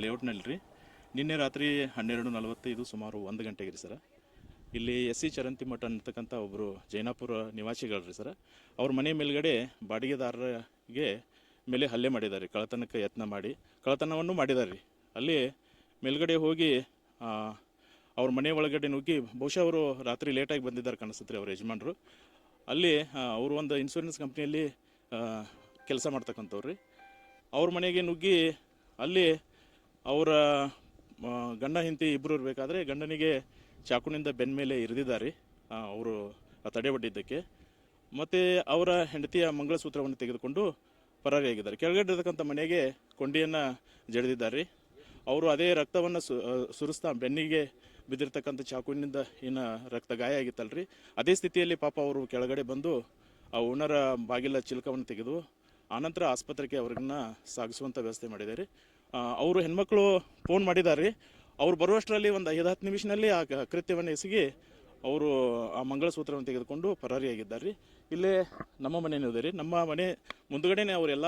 ಲೇಔಟ್ನಲ್ಲಿ ರೀ ನಿನ್ನೆ ರಾತ್ರಿ ಹನ್ನೆರಡು ನಲವತ್ತೈದು ಸುಮಾರು ಒಂದು ಗಂಟೆಗೆ ರೀ ಸರ. ಇಲ್ಲಿ ಎಸ್ ಸಿ ಚರಂತಿ ಮಠ ಅಂತಕ್ಕಂಥ ಒಬ್ಬರು ಜೈನಾಪುರ ನಿವಾಸಿಗಳು ರೀ ಸರ. ಅವ್ರ ಮನೆ ಮೇಲ್ಗಡೆ ಬಾಡಿಗೆದಾರರಿಗೆ ಮೇಲೆ ಹಲ್ಲೆ ಮಾಡಿದ್ದಾರೆ ಕಳತನಕ್ಕೆ ಯತ್ನ ಮಾಡಿ ಕಳತನವನ್ನು ಮಾಡಿದ್ದಾರೆ. ರೀ ಅಲ್ಲಿ ಮೇಲ್ಗಡೆ ಹೋಗಿ ಅವ್ರ ಮನೆ ಒಳಗಡೆ ನುಗ್ಗಿ, ಬಹುಶಃ ಅವರು ರಾತ್ರಿ ಲೇಟಾಗಿ ಬಂದಿದ್ದಾರೆ ಕಾಣಿಸುತ್ತೆ ಅವ್ರ ಯಜಮಾನರು. ಅಲ್ಲಿ ಅವರು ಒಂದು ಇನ್ಶೂರೆನ್ಸ್ ಕಂಪ್ನಿಯಲ್ಲಿ ಕೆಲಸ ಮಾಡ್ತಕ್ಕಂಥವ್ರು ರೀ. ಅವ್ರ ಮನೆಗೆ ನುಗ್ಗಿ, ಅಲ್ಲಿ ಅವರ ಗಂಡ ಹೆಂಡತಿ ಇಬ್ಬರು ಇರಬೇಕಾದ್ರೆ ಗಂಡನಿಗೆ ಚಾಕುನಿಂದ ಬೆನ್ನ ಮೇಲೆ ಇರಿದಿದ್ದಾರೆ. ಅವರು ತಡೆ ಒಡ್ಡಿದ್ದಕ್ಕೆ ಮತ್ತು ಅವರ ಹೆಂಡತಿಯ ಮಂಗಳಸೂತ್ರವನ್ನು ತೆಗೆದುಕೊಂಡು ಪರಾರಿಯಾಗಿದ್ದಾರೆ ಕೆಳಗಡೆ ಇರತಕ್ಕಂಥ ಮನೆಗೆ ಕೊಂಡಿಯನ್ನು ಜಡಿದಿದ್ದಾರೆ. ಅವರು ಅದೇ ರಕ್ತವನ್ನು ಸುರಿಸ್ತಾ ಬೆನ್ನಿಗೆ ಬಿದ್ದಿರ್ತಕ್ಕಂಥ ಚಾಕುವಿನಿಂದ ಏನು ರಕ್ತ ಗಾಯ ಆಗಿತ್ತಲ್ರಿ. ಅದೇ ಸ್ಥಿತಿಯಲ್ಲಿ ಪಾಪ ಅವರು ಕೆಳಗಡೆ ಬಂದು ಆ ಓನರ ಬಾಗಿಲ ಚಿಲಕವನ್ನು ತೆಗೆದು ಆನಂತರ ಆಸ್ಪತ್ರೆಗೆ ಅವ್ರನ್ನ ಸಾಗಿಸುವಂಥ ವ್ಯವಸ್ಥೆ ಮಾಡಿದ್ದಾರೆ. ಅವರು ಹೆಣ್ಮಕ್ಳು ಫೋನ್ ಮಾಡಿದ್ದಾರೆ. ಅವ್ರು ಬರುವಷ್ಟರಲ್ಲಿ ಒಂದು ಐದು, ಹತ್ತು ನಿಮಿಷದಲ್ಲಿ ಆ ಕೃತ್ಯವನ್ನು ಎಸಗಿ ಅವರು ಆ ಮಂಗಳಸೂತ್ರವನ್ನು ತೆಗೆದುಕೊಂಡು ಪರಾರಿಯಾಗಿದ್ದಾರೆ. ರೀ ಇಲ್ಲೇ ನಮ್ಮ ಮನೆಯೂ ರೀ. ನಮ್ಮ ಮನೆ ಮುಂದುಗಡೆನೆ ಅವರೆಲ್ಲ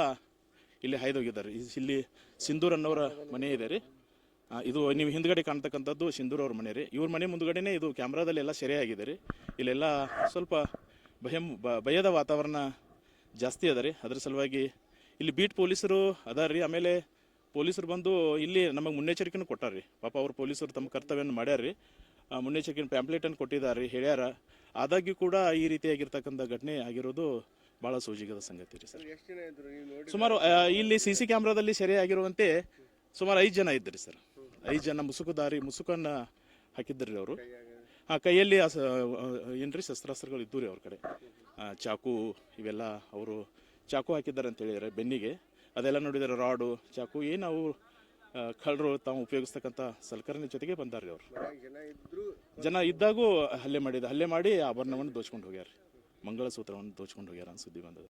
ಇಲ್ಲಿ ಹಾಯ್ದೋಗಿದ್ದಾರೆ. ಇಲ್ಲಿ ಸಿಂಧೂರ್ ಅನ್ನೋರ ಮನೆ ಇದೆ ರೀ. ಇದು ನೀವು ಹಿಂದ್ಗಡೆ ಕಾಣ್ತಕ್ಕಂಥದ್ದು ಸಿಂಧೂರ್ ಅವ್ರ ಮನೆ ರೀ. ಇವ್ರ ಮನೆ ಮುಂದುಗಡೆನೆ ಇದು ಕ್ಯಾಮ್ರಾದಲ್ಲಿ ಎಲ್ಲ ಸೆರೆ ಆಗಿದೆ ರೀ. ಇಲ್ಲೆಲ್ಲ ಸ್ವಲ್ಪ ಭಯಂ ಭಯದ ವಾತಾವರಣ ಜಾಸ್ತಿ ಅದ ರೀ. ಅದ್ರ ಸಲುವಾಗಿ ಇಲ್ಲಿ ಬೀಟ್ ಪೊಲೀಸರು ಅದಾರ ರೀ. ಆಮೇಲೆ ಪೊಲೀಸರು ಬಂದು ಇಲ್ಲಿ ನಮಗೆ ಮುನ್ನೆಚ್ಚರಿಕೆನೂ ಕೊಟ್ಟಾರ ರೀ ಪಾಪ ಅವ್ರು ಪೊಲೀಸರು ತಮ್ಮ ಕರ್ತವ್ಯವನ್ನು ಮಾಡ್ಯಾರ ರೀ ಆ, ಮುನ್ನೆಚ್ಚರಿಕೆ ಪ್ಯಾಂಪ್ಲೆಟನ್ನು ಕೊಟ್ಟಿದ್ದಾರೆ ರೀ ಹೇಳ್ಯಾರ. ಆದಾಗ್ಯೂ ಕೂಡ ಈ ರೀತಿಯಾಗಿರ್ತಕ್ಕಂಥ ಘಟನೆ ಆಗಿರೋದು ಭಾಳ ಸೂಜಿಗದ ಸಂಗತಿ ರೀ ಸರ್. ಸುಮಾರು ಇಲ್ಲಿ ಸಿ ಸಿ ಕ್ಯಾಮ್ರಾದಲ್ಲಿ ಸೆರೆ ಆಗಿರುವಂತೆ ಸುಮಾರು ಐದು ಜನ ಇದ್ದರು ಸರ್. ಐದು ಜನ ಮುಸುಕುದಾರಿ ಮುಸುಕನ್ನು ಹಾಕಿದ್ದರು ಅವರು. ಹಾಂ ಕೈಯಲ್ಲಿ ಆ, ಏನ್ರಿ ಶಸ್ತ್ರಾಸ್ತ್ರಗಳು ಇದ್ದು ರೀ ಅವ್ರ ಕಡೆ. ಚಾಕು ಇವೆಲ್ಲ ಅವರು ಚಾಕು ಹಾಕಿದ್ದಾರೆ ಅಂತ ಹೇಳಿದ್ದಾರೆ ಬೆನ್ನಿಗೆ. ಅದೆಲ್ಲ ನೋಡಿದರೆ ರಾಡು, ಚಾಕು, ಏನು ಅವು ಕಳ್ಳರು ತಾವು ಉಪಯೋಗಿಸ್ತಕ್ಕಂಥ ಸಲಕರಣೆ ಜೊತೆಗೆ ಬಂದಾರ್ರಿ ಅವರು. ಜನ ಇದ್ದಾಗೂ ಹಲ್ಲೆ ಮಾಡಿದ, ಹಲ್ಲೆ ಮಾಡಿ ಆಭರಣವನ್ನು ದೋಚ್ಕೊಂಡು ಹೋಗ್ಯಾರ ಮಂಗಳಸೂತ್ರವನ್ನು ದೋಚ್ಕೊಂಡು ಹೋಗ್ಯಾರ ಅನ್ನ ಸುದ್ದಿ ಬಂದದ